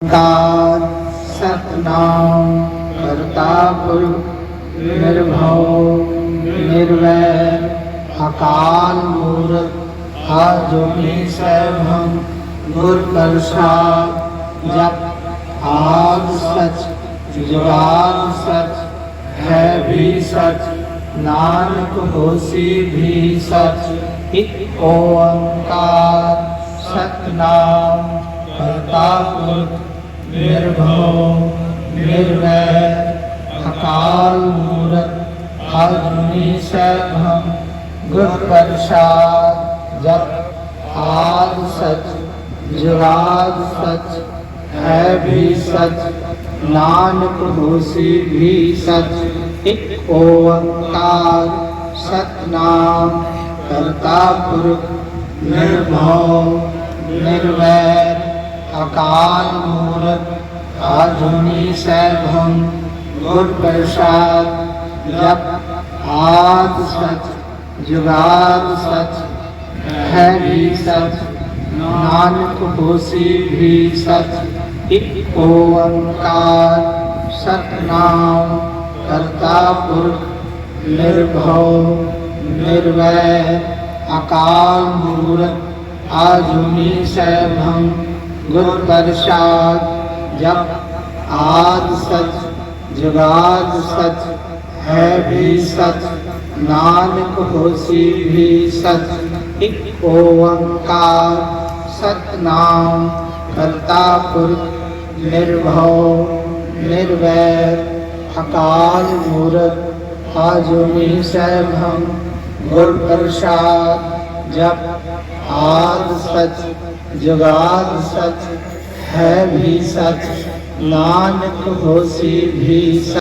ਕਾਰ ਸਤਨਾਮ ਕਰਤਾ ਪੁਰਖ ਨਿਰਭਉ, ਨਿਰਵੈਰ, ਅਕਾਲ ਮੂਰਤ ਆਜੋਨੀ ਸੈਭੰ, ਗੁਰ ਪ੍ਰਸਾਦ, ਜਪ ਆਦ ਸਚ, ਜੁਗਾਦ ਸਚ, ਹੈ ਵੀ ਸਚ, ਨਾਨਕ ਹੋਸੀ ਵੀ ਸਚ, ਇਕ ਓੰਕਾਰ, ਸਤਨਾਮ ਕਰਤਾ ਨਿਰਭਉ ਨਿਰਵੈਰ ਅਕਾਲ ਮੂਰਤ ਆਜੁਨੀ ਸੈਭੰ ਗੁਰ ਪ੍ਰਸਾਦ ਜਪ ਆਦ ਸਚ ਜੁਗਾਦ ਸਚ ਹੈ ਵੀ ਸਚ ਨਾਨਕ ਹੋਸੀ ਵੀ ਸਚ ਇਕ ਓੰਕਾਰ ਸਤਨਾਮ ਕਰਤਾ ਪੁਰਖ ਨਿਰਭਉ ਨਿਰਵੈਰ ਅਕਾਲ ਮੂਰਤ ਆਜੁਨੀ ਸੈਭੰ ਗੁਰ ਪ੍ਰਸਾਦ ਜਪ ਆਦ ਸਚ ਜੁਗਾਦ ਸਚ ਹੈ ਵੀ ਸਚ ਨਾਨਕ ਹੋਸੀ ਵੀ ਸਚ ਇਕ ਓੰਕਾਰ ਸਤਨਾਮ ਕਰਤਾ ਪੁਰਖ ਨਿਰਭਉ ਨਿਰਵੈਰ ਅਕਾਲ ਮੂਰਤ ਆਜੁਨੀ ਸੈਭੰ ਗੁਰ ਪ੍ਰਸਾਦ ਜਪ ਆਦ ਸਚ, ਜੁਗਾਦ ਸਚ, ਹੈ ਵੀ ਸਚ, ਨਾਨਕ ਹੋਸੀ ਵੀ ਸਚ, ਇਕ ਓੰਕਾਰ ਸਤਨਾਮ ਕਰਤਾ ਪੁਰਖ ਨਿਰਭਉ, ਨਿਰਵੈਰ, ਅਕਾਲ ਮੂਰਤ ਆਜੁਨੀ ਸੈਭੰ ਗੁਰ ਪ੍ਰਸਾਦ ਜਪ ਆਦ ਸਚ ਜੁਗਾਦ ਸਚ ਹੈ ਵੀ ਸਚ ਨਾਨਕ ਹੋਸੀ ਵੀ ਸਚ।